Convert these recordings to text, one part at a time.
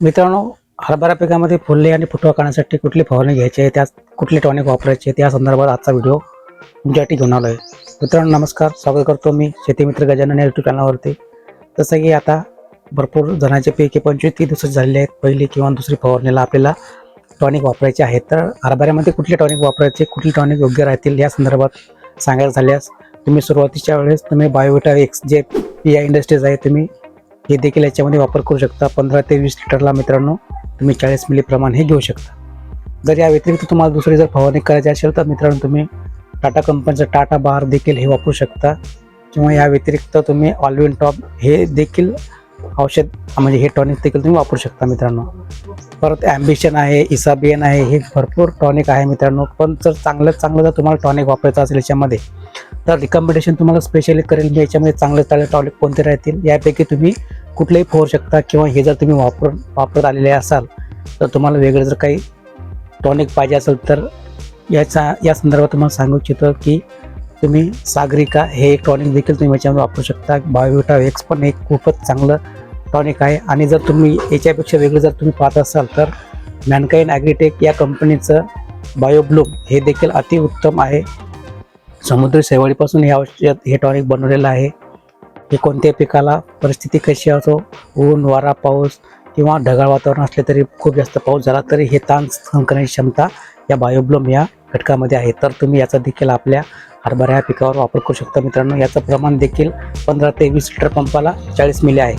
मित्रांनो हरभरा पिकामध्ये फुले आणि फुटवा काढण्यासाठी कुठली फवारणी घ्यायची आहे? त्यात कुठले टॉनिक वापरायचे त्या संदर्भात आजचा व्हिडिओ तुमच्यासाठी घेऊन आलो आहे मित्रांनो नमस्कार. स्वागत करतो मी शेतीमित्र गजानन या यूट्यूब चॅनलवरती जसं की आता भरपूर जणांचे पैकी पंचवीस तीस दिवस झालेले आहेत. पहिली किंवा दुसरी फवारणीला आपल्याला टॉनिक वापरायचे आहेत तर हरभऱ्यामध्ये कुठले टॉनिक वापरायचे कुठले टॉनिक योग्य राहतील? या संदर्भात सांगायचं झाल्यास तुम्ही सुरुवातीच्या वेळेस तुम्ही Biovita X J P I industries आहे तुम्ही हे देखील याच्यामध्ये वापर करू शकता. पंधरा ते वीस लिटरला मित्रांनो तुम्ही चाळीस मिली प्रमाण हे घेऊ शकता. जर या व्यतिरिक्त तुम्हाला दुसरी जर फवारणी करायची असेल तर मित्रांनो तुम्ही टाटा कंपनीचं टाटा बार देखील हे वापरू शकता. किंवा या व्यतिरिक्त तुम्ही ऑलविन टॉप हे देखील औषध म्हणजे हे टॉनिक देखील तुम्ही वापरू शकता मित्रांनो. परत ॲम्बिशन आहे इसाबियन आहे हे भरपूर टॉनिक आहे मित्रांनो. पण जर चांगलं चांगलं जर तुम्हाला टॉनिक वापरायचं असेल याच्यामध्ये तर रिकमेंडेशन तुम्हाला स्पेशली करेल मी याच्यामध्ये चांगले चांगले टॉनिक कोणते राहतील यापैकी तुम्ही कुठलेही फोरू शकता किंवा हे जर तुम्ही वापर वापरत आलेले असाल तर तुम्हाला वेगळं जर काही टॉनिक पाहिजे असेल तर याचा या संदर्भात तुम्हाला सांगू इच्छितो की तुम्ही सागरिका हे एक टॉनिक देखील तुम्ही याच्यामध्ये वापरू शकता. बायोविटा एक्स पण एक खूपच चांगलं इलेक्ट्रॉनिक आहे. आणि जर तुम्ही याच्यापेक्षा वेगळं जर तुम्ही पाहत असाल तर मॅनकाईन ॲग्रीटेक या कंपनीचं बायोब्लूम हे देखील अतिउत्तम आहे. समुद्री शेवाळीपासून हे औषध हे टॉनिक बनवलेलं आहे. हे कोणत्याही पिकाला परिस्थिती कशी असो ऊन वारा पाऊस किंवा ढगाळ वातावरण असले तरी खूप जास्त पाऊस झाला तरी हे ताण सहन करण्याची क्षमता या बायोब्लोम या घटकामध्ये आहे. तर तुम्ही याचा देखील आपल्या हरभरा या पिकावर वापर करू शकता मित्रांनो. याचं प्रमाण देखील पंधरा ते वीस लिटर पंपाला चाळीस मिली आहे.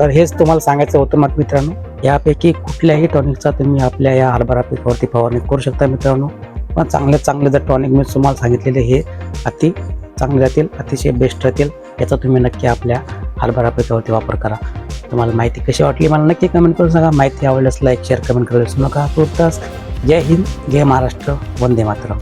तर हेच तुम्हाला सांगायचं होतं मग मित्रांनो. यापैकी कुठल्याही टॉनिकचा तुम्ही आपल्या या हरभरा पिकावरती फवारणी करू शकता मित्रांनो. पण चांगले चांगले जर टॉनिक मी तुम्हाला सांगितलेले हे अति चांगले राहतील अतिशय बेस्ट राहतील याचा तुम्ही नक्की आपल्या हरभरा पिकावरती वापर करा. तुम्हाला माहिती कशी वाटली मला नक्की कमेंट करून सांगा. माहिती आवडल्यास लाईक शेअर कमेंट करायला विसरू नका. तुर्तास जय हिंद जय महाराष्ट्र. वंदे मातरम.